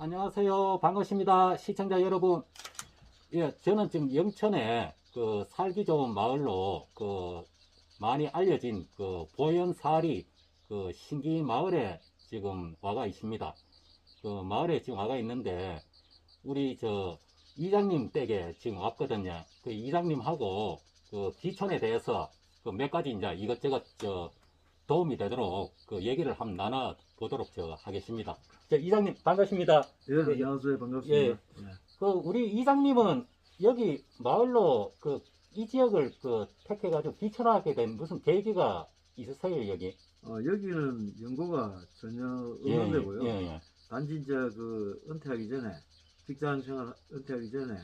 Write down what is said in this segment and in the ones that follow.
안녕하세요. 반갑습니다. 시청자 여러분. 예, 저는 지금 영천에 그 살기 좋은 마을로 그 많이 알려진 그 보현사리 그 신기 마을에 지금 와가 있습니다. 그 마을에 지금 와가 있는데 우리 저 이장님 댁에 지금 왔거든요. 그 이장님하고 그 기촌에 대해서 그 몇 가지 이제 이것저것 저 도움이 되도록 그 얘기를 한번 나눠 보도록 저 하겠습니다. 저 이장님 반갑습니다. 예, 안녕하세요. 반갑습니다. 예. 예. 그 우리 이장님은 여기 마을로 그 이 지역을 그 택해가지고 기천하게 된 무슨 계기가 있으세요 여기? 어, 여기는 연고가 전혀 예, 없는 데고요. 예, 예. 단지 이제 그 은퇴하기 전에 직장 생활 은퇴하기 전에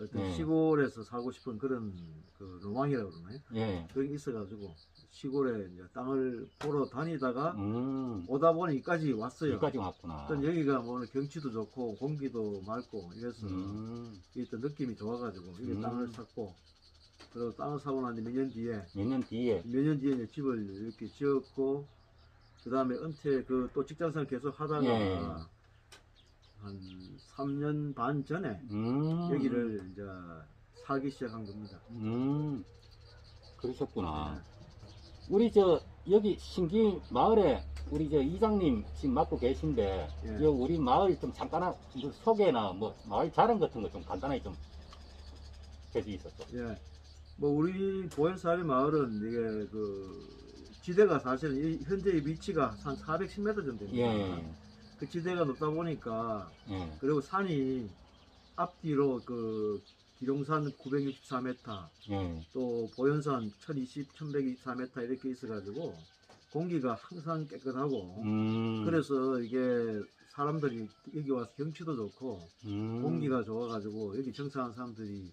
어떤 예. 시골에서 살고 싶은 그런 그 로망이라고 그러나요? 예. 그런 게 있어가지고 시골에 이제 땅을 보러 다니다가 음. 오다 보니 이까지 왔어요. 여기까지 왔구나. 어떤 여기가 뭐 오늘 경치도 좋고 공기도 맑고 이래서 음. 일단 느낌이 좋아가지고 여기 음. 땅을 샀고 그리고 땅을 사고 난 몇 년 뒤에 몇 년 뒤에. 몇 년 뒤에 이제 집을 이렇게 지었고 그 다음에 은퇴 그 또 직장생활 계속 하다가 예. 한 3년 반 전에 음. 여기를 이제 살기 시작한 겁니다. 음. 네. 그러셨구나. 우리 저 여기 신기 마을에 우리 저 이장님 지금 맡고 계신데 예. 여 우리 마을 좀 잠깐 한- 뭐 소개나 뭐 마을 자랑 같은 거 좀 간단하게 좀 해주 있었어. 예. 뭐 우리 보현사리 마을은 이게 그 지대가 사실은 이 현재의 위치가 한 410m 정도 됩니다. 예. 그 지대가 높다 보니까 예. 그리고 산이 앞뒤로 그 기룡산 964m, 예. 또 보현산 1020, 1124m 이렇게 있어가지고 공기가 항상 깨끗하고 음. 그래서 이게 사람들이 여기 와서 경치도 좋고 음. 공기가 좋아가지고 여기 정착한 사람들이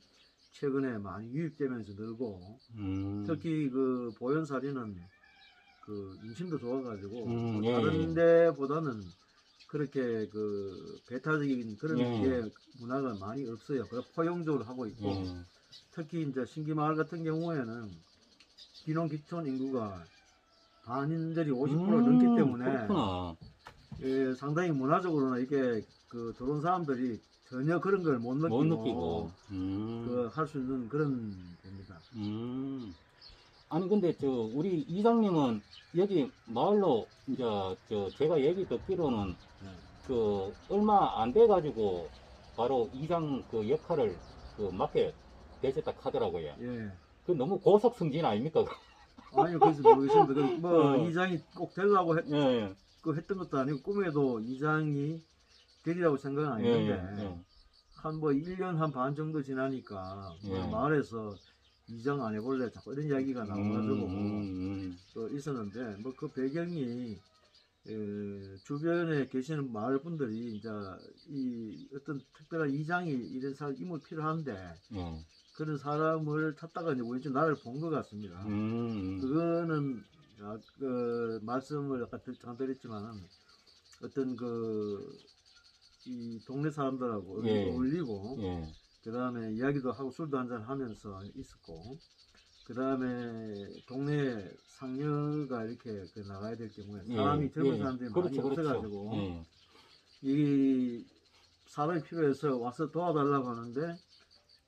최근에 많이 유입되면서 늘고 음. 특히 그 보현사리는 그 인심도 좋아가지고 음, 뭐 예, 다른 데보다는 그렇게 그그 배타적인 그런 예. 게 문화가 많이 없어요. 그래서 포용적으로 하고 있고 예. 특히 이제 신기마을 같은 경우에는 기농 기촌 인구가 반인들이 50% 음, 넘기 때문에 그렇구나. 예, 상당히 문화적으로는 이게 그 들어온 사람들이 전혀 그런 걸 못 느끼고, 못 느끼고. 음. 그할 수 있는 그런 겁니다. 음. 아니 근데 저 우리 이장님은 여기 마을로 이제 저 제가 얘기 듣기로는 네. 그 얼마 안 돼 가지고 바로 이장 그 역할을 그 맡게 되셨다 하더라고요. 예. 그 너무 고속 승진 아닙니까? 아니 그래서 모르겠습니다. 그뭐 어. 이장이 꼭 되려고 했, 예, 예. 그 했던 것도 아니고 꿈에도 이장이 되리라고 생각은 예, 아니는데 예, 한 뭐 1년 한 반 정도 지나니까 뭐 예. 마을에서 이장 안 해볼래 자꾸 이런 이야기가 나와가지고 음, 음, 또 있었는데 뭐 그 배경이 에, 주변에 계시는 마을 분들이 이제 이 어떤 특별한 이장이 이런 사람 인물 필요한데 음. 예. 그런 사람을 찾다가 이제 우연히 나를 본 것 같습니다. 음, 그거는 아, 그 말씀을 아까 드- 잠깐 드렸지만은 어떤 그 이 동네 사람들하고 예. 어울리고 예. 그 다음에 이야기도 하고 술도 한잔 하면서 있었고 그 다음에 동네 상녀가 이렇게 그 나가야 될 경우에 예, 사람이 젊은 예. 사람들이 그렇죠, 많이 그렇죠. 없어가지고 예. 이 사람이 필요해서 와서 도와달라고 하는데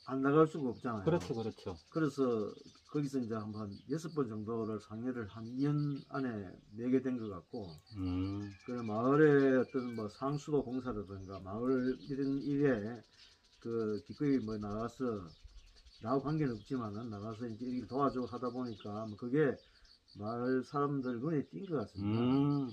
안 나갈 수가 없잖아요. 그렇죠, 그렇죠. 그래서 거기서 이제 한번 여섯 번 정도를 상례를 한 2년 안에 내게 된 것 같고, 음, 그 마을의 어떤 뭐 상수도 공사라든가 마을 이런 일에 그 기꺼이 뭐 나가서 나하고 관계는 없지만은 나가서 이제 일 도와주고 하다 보니까 뭐 그게 마을 사람들 눈에 띈 것 같습니다. 음,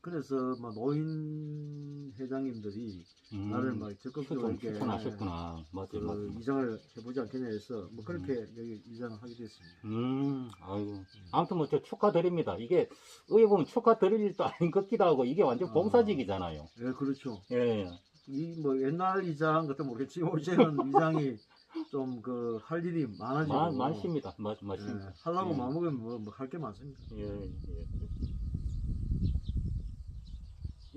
그래서 뭐 노인 회장님들이 음. 나를 막 적극적으로 이렇게 추천하셨구나. 맞아요, 그 맞아요. 이장을 해보지 않겠냐 해서 뭐 그렇게 여기 이장을 하게 됐습니다. 음, 아이고. 아무튼 뭐 저 축하드립니다. 이게 의에 보면 축하드릴 일도 아닌 것 같기도 하고 이게 완전 아. 봉사직이잖아요. 예, 그렇죠. 예. 이 뭐 옛날 이장 같은 모르겠지 요새는 이장이 좀 그 할 일이 많아지고 많, 많습니다. 맞, 예, 맞습니다. 하려고 예. 마음먹으면 뭐할 게 많습니다. 예, 예.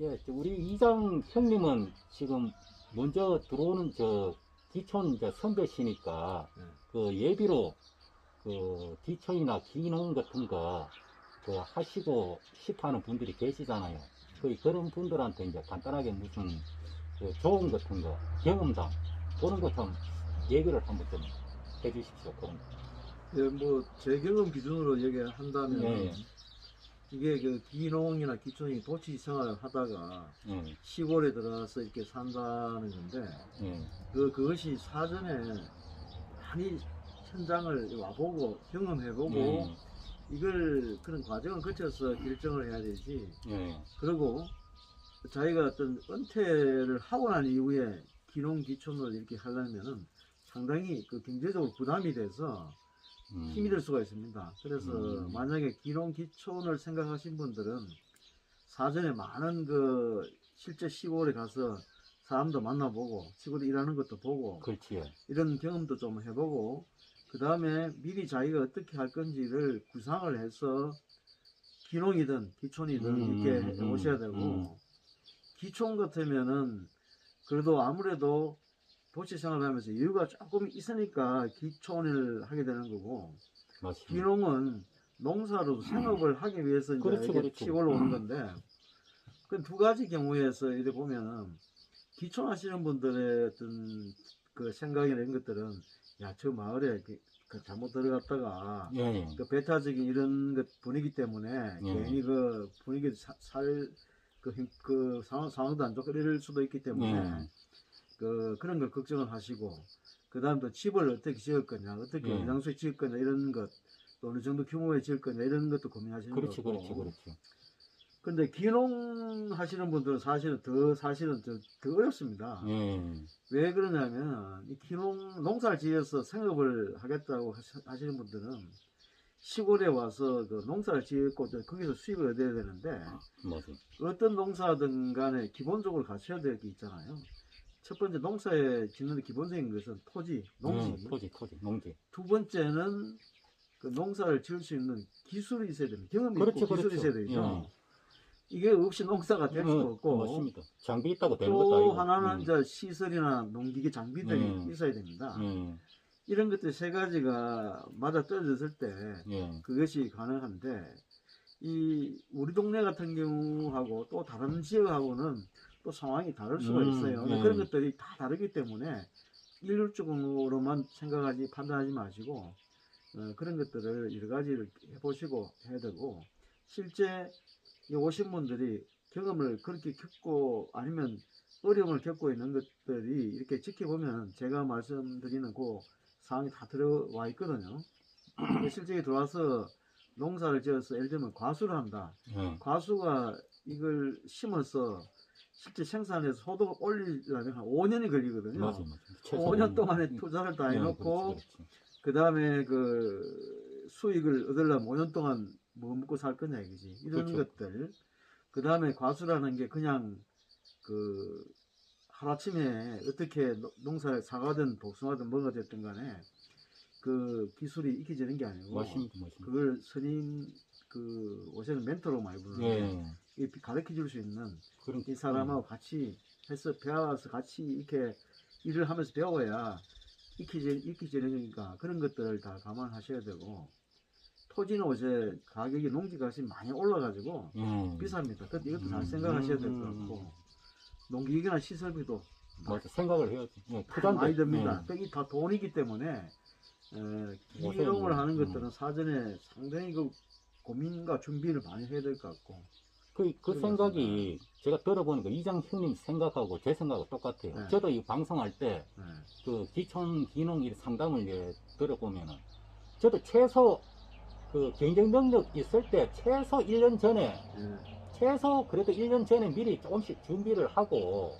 예, 저 우리 이장 형님은 지금 먼저 들어오는 저 기촌 이제 선배시니까 예. 그 예비로 그 기촌이나 기농 같은 거 그 하시고 싶어하는 분들이 계시잖아요. 그 그런 분들한테 이제 간단하게 무슨 그 조언 같은 거, 경험담, 그런 거좀 얘기를 한번 좀 해주십시오. 거. 예, 뭐, 제 경험 기준으로 얘기한다면, 예. 이게 그 기농이나 기촌이 도시 생활을 하다가 예, 시골에 들어가서 이렇게 산다는 건데, 예, 그, 그것이 사전에 많이 현장을 와보고 경험해보고, 예, 이걸 그런 과정을 거쳐서 결정을 해야 되지. 예, 그리고 자기가 어떤 은퇴를 하고 난 이후에 기농 기촌을 이렇게 하려면은 상당히 그 경제적으로 부담이 돼서 음, 힘이 들 수가 있습니다. 그래서 음. 만약에 기농 기촌을 생각하신 분들은 사전에 많은 그 실제 시골에 가서 사람도 만나보고 시골에 일하는 것도 보고 그렇지. 예. 이런 경험도 좀 해보고 그 다음에 미리 자기가 어떻게 할 건지를 구상을 해서 기농이든 기촌이든 음, 이렇게 음, 해보셔야 되고 음. 기촌 같으면은 그래도 아무래도 도시 생활하면서 여유가 조금 있으니까 기촌을 하게 되는 거고 맞습니다. 기농은 농사로 생업을 하기 위해서 이제 그렇죠, 이렇게 그렇죠. 시골로 오는 건데 그 두 가지 경우에서 이래 보면은 기촌하시는 분들의 어떤 그 생각이나 이런 것들은 야 저 마을에 이렇게 그 잘못 들어갔다가 예, 예. 그 배타적인 이런 것 분위기 때문에 예. 괜히 그 분위기 살그 그 상황, 상황도 안 좋고 이럴 수도 있기 때문에 예. 그 그런 걸 걱정을 하시고 그 다음 또 집을 어떻게 지을 거냐 어떻게 예. 영양소에 지을 거냐 이런 것 또 어느 정도 규모에 지을 거냐 이런 것도 고민하시는 그렇지, 거고 그렇지, 그렇지. 근데 기농 하시는 분들은 사실은 더 사실은 더, 더 어렵습니다 예, 왜 그러냐면 이 기농 농사를 지어서 생업을 하겠다고 하시- 하시는 분들은 시골에 와서 그 농사를 짓고 거기서 수익을 얻어야 되는데 맞아. 어떤 농사든 간에 기본적으로 갖춰야 될 게 있잖아요. 첫 번째 농사에 짓는 기본적인 것은 토지, 농지. 예, 토지, 토지, 농지. 두 번째는 그 농사를 지을 수 있는 기술이 있어야 됩니다. 경험이 그렇죠, 있고 기술이 그렇죠. 있어야 되죠. 예. 이게 없이 농사가 될 수가 어, 없고 맞습니다. 장비 있다고 되는 것도 또 아니고. 하나는 음. 이제 시설이나 농기계 장비들이 음. 있어야 됩니다. 예, 이런 것들 세 가지가 맞아 떨어졌을 때 예, 그것이 가능한데 이 우리 동네 같은 경우하고 또 다른 지역하고는 또 상황이 다를 수가 음, 있어요. 예. 그런 것들이 다 다르기 때문에 일률적으로만 생각하지 판단하지 마시고 어, 그런 것들을 여러 가지를 해보시고 해야 되고 실제 이 오신 분들이 경험을 그렇게 겪고 아니면 어려움을 겪고 있는 것들이 이렇게 지켜보면 제가 말씀드리는 그 상황이 다 들어와 있거든요. 실제 들어와서 농사를 지어서 예를 들면 과수를 한다. 예. 과수가 이걸 심어서 실제 생산해서 소득을 올리려면 한 5년이 걸리거든요. 맞아, 맞아. 최소 5년 동안에 음, 투자를 다 예, 해놓고. 그 다음에 그 수익을 얻으려면 5년 동안 뭐 먹고 살 거냐 이거지. 이런 그렇죠. 것들. 그 다음에 과수라는 게 그냥 그 하루아침에 어떻게 노- 농사를 사과든 복숭아든 뭐가 됐든 간에 그 기술이 익혀지는 게 아니고 맞습니다, 맞습니다. 그걸 스님 그 옷에는 멘토로 많이 부르는데 예, 이 가르쳐 줄 수 있는 그런 이 사람하고 같이 해서 배워서 같이 이렇게 일을 하면서 배워야 익히지, 익히지니까 그런 것들을 다 감안하셔야 되고 토지는 요새 가격이 농지값이 많이 올라가지고 음, 비쌉니다. 근데 이것도 음, 잘 생각하셔야 될것 음, 같고 농기계나 시설비도 맞아. 생각을 해야지. 예, 다. 많이 듭니다. 예. 그게 다 돈이기 때문에 에, 요새는 기농을 하는 음. 것들은 사전에 상당히 그 고민과 준비를 많이 해야 될 것 같고 그, 그 생각이 제가 들어보니까 이장 형님 생각하고 제 생각하고 똑같아요. 네. 저도 이 방송할 때 네. 그 기촌 기농 일 상담을 이제 들어보면은 저도 최소 그 경쟁 능력 있을 때 최소 1년 전에 예. 최소 그래도 1년 전에 미리 조금씩 준비를 하고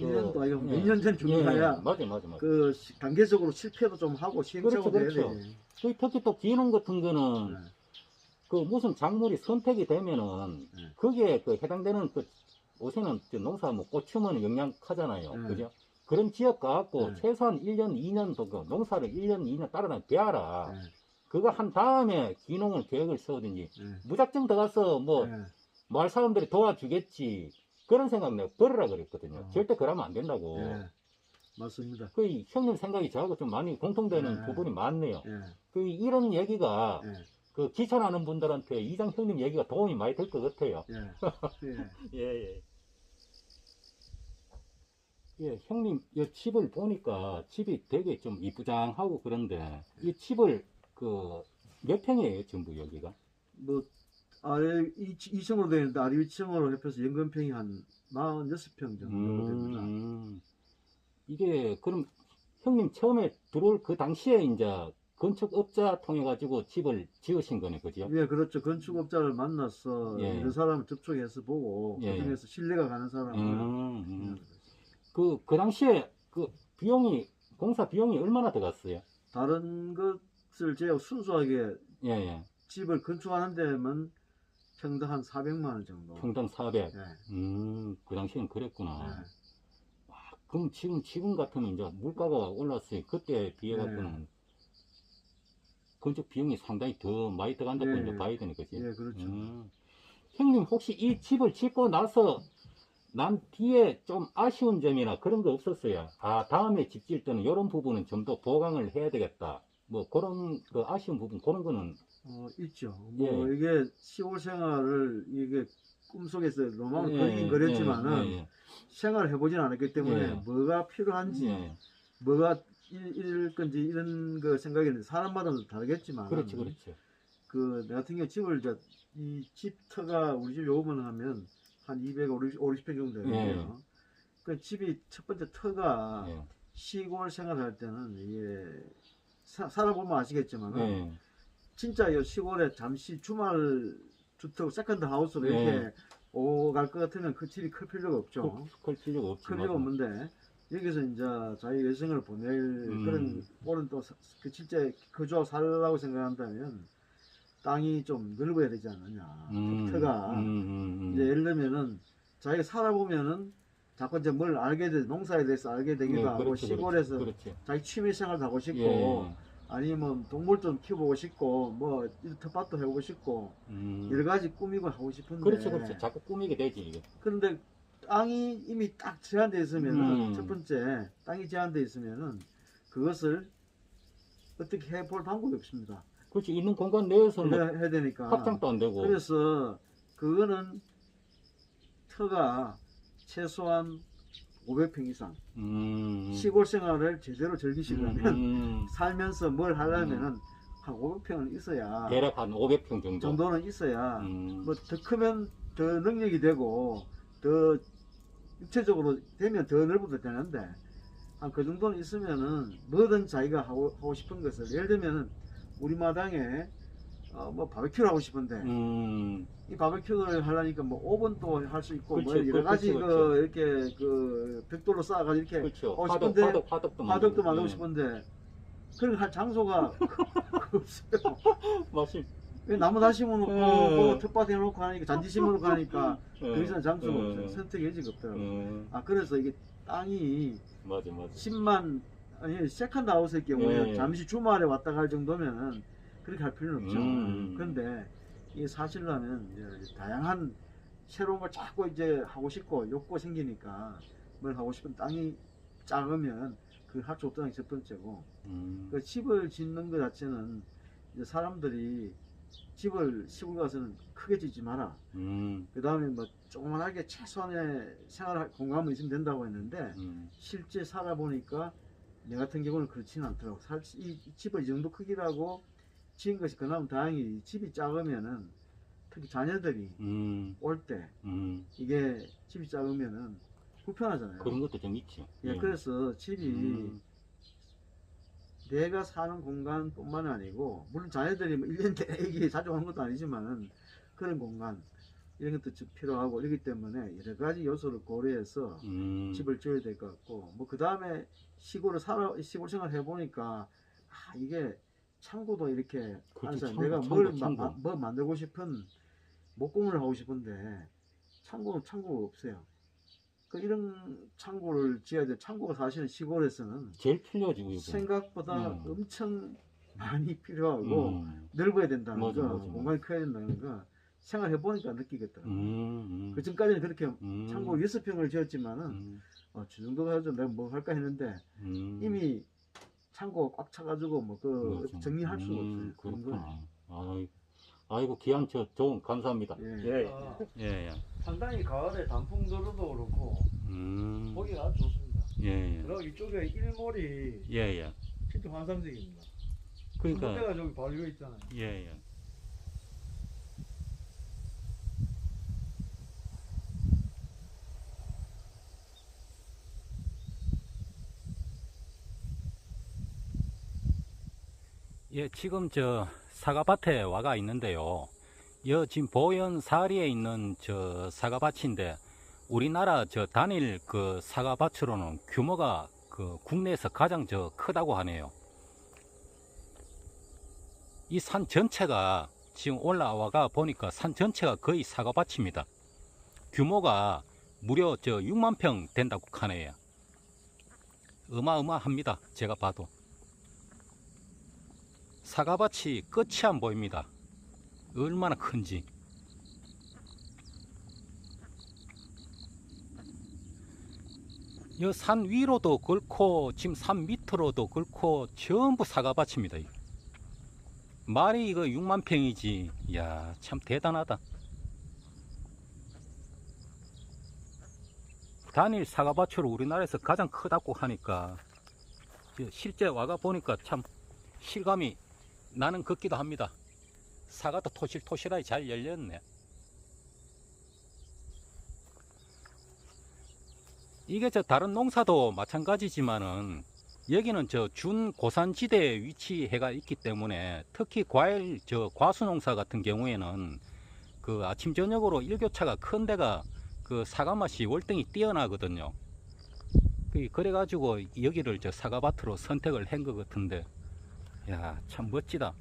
1년도 아니고 예. 몇년 전 준비해야 예, 맞아 맞아 맞아. 그 시- 단계적으로 실패도 좀 하고 시행착오도 그렇죠, 해야 그렇죠. 되지. 그 특히 또 기농 같은 거는 네. 그 무슨 작물이 선택이 되면은 네. 거기에 그 해당되는 그 요새는 저 농사 뭐 꽂히면 영양하잖아요. 네. 그죠? 그런 지역 가갖고 네. 최소한 1년, 2년 더그 농사를 1년, 2년 따라다 배워라. 네. 그거 한 다음에 기농을 계획을 세우든지 네. 무작정 들어가서 뭐 네. 마을 사람들이 도와주겠지. 그런 생각 내가 버리라 그랬거든요. 어. 절대 그러면 안 된다고. 네. 맞습니다. 그 형님 생각이 저하고 좀 많이 공통되는 네. 부분이 많네요. 예. 그 이런 얘기가 예. 그 기천하는 분들한테 이장 형님 얘기가 도움이 많이 될 것 같아요. 예. 예. 예, 예. 예, 형님, 이 집을 보니까 집이 되게 좀 이쁘장하고 그런데 이 집을 그 몇 평이에요, 전부 여기가? 뭐 아래 2층으로 되어 있는데 아래 2층으로 합해서 연건평이 한 46평 정도 됩니다. 음, 이게 그럼 형님 처음에 들어올 그 당시에 이제 건축업자 통해 가지고 집을 지으신 거네, 그죠? 예, 그렇죠. 건축업자를 만나서 예. 이런 사람을 접촉해서 보고 예. 그중에서 신뢰가 가는 사람을 음, 음. 그, 그 당시에 그 비용이, 공사 비용이 얼마나 들어갔어요? 다른 것을 제외하고 순수하게 예, 예. 집을 건축하는 데면 평당 한 400만 원 정도. 평당 400. 예. 음, 그 당시엔 그랬구나. 예. 와, 그럼 지금, 지금 같으면 이제 물가가 올랐어요. 그때 비해 네. 갖고는 건축 비용이 상당히 더 많이 들어간다고 네. 이제 봐야 되는 거지. 예, 그렇죠. 음. 형님 혹시 이 집을 짓고 나서 난 뒤에 좀 아쉬운 점이나 그런 거 없었어요? 아, 다음에 집 지을 때는 이런 부분은 좀 더 보강을 해야 되겠다. 뭐 그런 그 아쉬운 부분 그런 거는 어, 있죠. 뭐 예. 이게 시골 생활을 이게 꿈속에서 로망을 예, 그리긴 그렸지만은 예, 예, 생활을 해보진 않았기 때문에 예. 뭐가 필요한지 예. 뭐가 일, 일 건지 이런 거 생각이 사람마다 는 다르겠지만 그렇지, 그렇지. 그, 내 같은 경우 집을 이제 이 집터가 우리 집 요금을 하면 한 250, 50평 정도 되는데요. 그 집이 첫 번째 터가 예. 시골 생활할 때는 이게 사, 살아보면 아시겠지만 은 예. 진짜 이 시골에 잠시 주말 주택 세컨드 하우스로 예. 이렇게 오갈 것 같으면 그 집이 클 필요가 없죠. 클 필요가 없지. 클 필요가. 없는데 여기서 이제 자기 여성을 보낼 음. 그런 오는 또그 실제 거주하고 살라고 생각한다면 땅이 좀 넓어야 되지 않느냐. 음, 터가 음, 음, 음. 이제 예를 들면은 자기가 살아보면은 자꾸 이제 뭘 알게 돼 농사에 대해서 알게 되기도 예, 하고 그렇지, 시골에서 그렇지. 그렇지. 자기 취미 생활도 하고 싶고 예. 아니면 동물 좀 키워보고 싶고 뭐 텃밭도 해보고 싶고 음. 여러 가지 꾸미고 하고 싶은데 그렇지, 그렇지. 자꾸 꾸미게 되지, 이게. 그런데 땅이 이미 딱 제한돼 있으면은 음. 첫 번째 땅이 제한돼 있으면은 그것을 어떻게 해볼 방법이 없습니다. 그렇지. 있는 공간 내에서는 뭐 해야, 해야 되니까. 확장도 안 되고. 그래서 그거는 터가 최소한 500평 이상 음. 시골 생활을 제대로 즐기시려면 음. 살면서 뭘 하려면은 한 500평은 있어야 대략 한 500평 정도. 정도는 있어야 음. 뭐 더 크면 더 능력이 되고 더 육체적으로 되면 더 넓어도 되는데 한 그 정도는 있으면은 뭐든 자기가 하고, 하고 싶은 것을 예를 들면은 우리 마당에 어, 뭐 바베큐를 하고 싶은데 음. 이 바베큐를 하려니까 뭐 오븐도 할 수 있고 뭐 그렇지, 여러 가지 그렇지, 그 이렇게 그 벽돌로 쌓아가지고 이렇게 그렇죠. 하고 화덕, 싶은데 화덕, 화덕도 화덕도 만들고. 예. 싶은데 그런 할 장소가 없어요. 맞습니다. 왜 나무 다 심어놓고 음. 뭐 텃밭 해놓고 하니까 잔디 심어놓고 하니까 예. 더 이상 장소가 음. 없어요. 선택의 여지가 없더라고요. 음. 아 그래서 이게 땅이 맞아, 맞아. 10만 아니 세컨드 하우스의 경우에 예. 잠시 주말에 왔다 갈 정도면은 그렇게 할 필요는 없죠. 음. 그런데 이게 사실라면 이제 다양한 새로운 걸 자꾸 이제 하고 싶고 욕구 생기니까 뭘 하고 싶은 땅이 작으면 그할수 없다는 게 첫 번째고 음. 그 집을 짓는 것 자체는 이제 사람들이 집을 시골 가서는 크게 짓지 마라. 음. 그 다음에 뭐 조그만하게 최소한의 생활 공간만 있으면 된다고 했는데 음. 실제 살아보니까 내 같은 경우는 그렇지는 않더라고. 살, 이, 이 집을 이 정도 크기라고 지은 것이 그나마 다행히 집이 작으면은 특히 자녀들이 음. 올때 음. 이게 집이 작으면은 불편하잖아요. 그런 것도 좀 있죠. 예, 그래서 집이 음. 내가 사는 공간뿐만 아니고 물론 자녀들이 뭐 1년 내내 자주 오는 것도 아니지만은 그런 공간 이런 것도 좀 필요하고 이러기 때문에 여러 가지 요소를 고려해서 음. 집을 지어야 될 것 같고 뭐 그 다음에 시골을 살아 시골 생활 해보니까 아 이게 창고도 이렇게 앉아 창고, 내가 창고, 뭘, 마- 창고. 마- 뭐 만들고 싶은 목공을 하고 싶은데 창고는 창고가 없어요. 그 이런 창고를 지어야 돼. 창고가 사실은 시골에서는 제일 필요하지. 생각보다 음. 엄청 많이 필요하고 음. 넓어야 된다는 맞아, 거, 맞아, 맞아. 공간이 커야 된다는 거 생활해 보니까 느끼겠더라고. 요 음. 그 전까지는 그렇게 음. 창고 여섯 평을 지었지만은 음. 어, 저 정도 가지고 내가 뭐 할까 했는데 음. 이미 창고가 꽉 차가지고 뭐 그. 정리할 수가 음, 없어요. 그런 거. 아, 아이고 저 좋은 감사합니다. 예. 예, 아, 예, 예. 상당히 가을에 단풍 도로도 그렇고 음, 보기가 아주 좋습니다. 예, 예, 그리고 이쪽에 일몰이 예, 예. 진짜 환상적입니다. 그러니까, 군대가 저기 바로 있잖아요. 예, 예. 예, 지금 저 사과밭에 와가 있는데요. 여 지금 보현 사리에 있는 저 사과밭인데 우리나라 저 단일 그 사과밭으로는 규모가 그 국내에서 가장 저 크다고 하네요. 이 산 전체가 지금 올라와가 보니까 산 전체가 거의 사과밭입니다. 규모가 무려 저 6만 평 된다고 하네요. 어마어마합니다. 제가 봐도. 사과밭이 끝이 안 보입니다. 얼마나 큰지. 이 산 위로도 그렇고 지금 산 밑으로도 그렇고 전부 사과밭입니다. 말이 이거 6만 평이지. 이야, 참 대단하다. 단일 사과밭으로 우리나라에서 가장 크다고 하니까 저 실제 와가 보니까 참 실감이 나는 같기도 합니다. 사과도 토실토실하게 잘 열렸네. 이게 저 다른 농사도 마찬가지지만은 여기는 저 준고산지대에 위치해가 있기 때문에 특히 과일 저 과수 농사 같은 경우에는 그 아침 저녁으로 일교차가 큰 데가 그 사과 맛이 월등히 뛰어나거든요. 그- 그래가지고 여기를 저 사과밭으로 선택을 한 것 같은데, 야, 참 멋지다.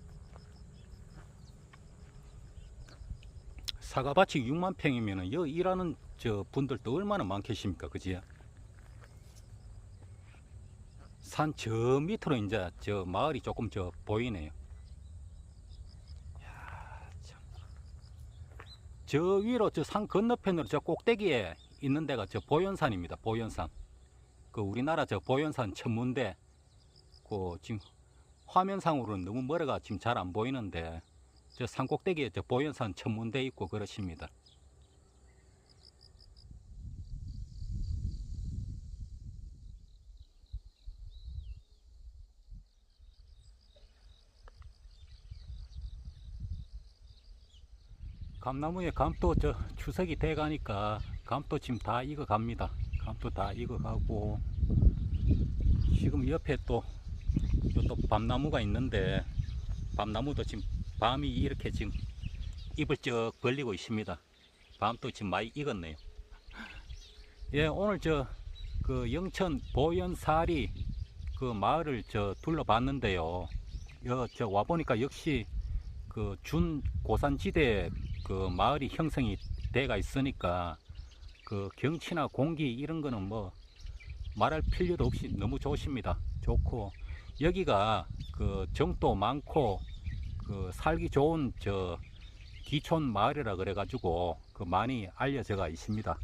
사과밭이 6만 평이면은 여기 일하는 저 분들도 얼마나 많겠습니까, 그지? 산 저 밑으로 이제 저 마을이 조금 저 보이네요. 저 위로 저 산 건너편으로 저 꼭대기에 있는 데가 저 보현산입니다. 보현산. 그 우리나라 저 보현산 천문대. 그 지금 화면상으로는 너무 멀어가 지금 잘 안 보이는데 저 산 꼭대기에 저 보현산 천문대 있고 그렇습니다. 감나무에 감도 저 추석이 돼 가니까 감도 지금 다 익어 갑니다. 감도 다 익어 가고 지금 옆에 또, 또 밤나무가 있는데 밤나무도 지금 밤이 이렇게 지금 잎을 쩍 벌리고 있습니다. 밤도 지금 많이 익었네요. 예, 오늘 저 그 영천 보현사리 그 마을을 저 둘러봤는데요. 여, 저 와보니까 역시 그 준고산지대 그 마을이 형성이 돼가 있으니까 그 경치나 공기 이런 거는 뭐 말할 필요도 없이 너무 좋습니다. 좋고 여기가 그 정도 많고 그 살기 좋은 저 기촌 마을이라 그래 가지고 그 많이 알려져가 있습니다.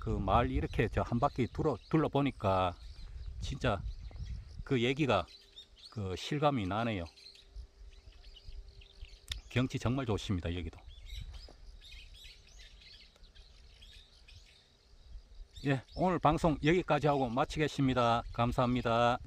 그 마을 이렇게 저 한 바퀴 둘러 둘러 보니까 진짜 그 얘기가 그 실감이 나네요. 경치 정말 좋습니다. 여기도. 예, 오늘 방송 여기까지 하고 마치겠습니다. 감사합니다.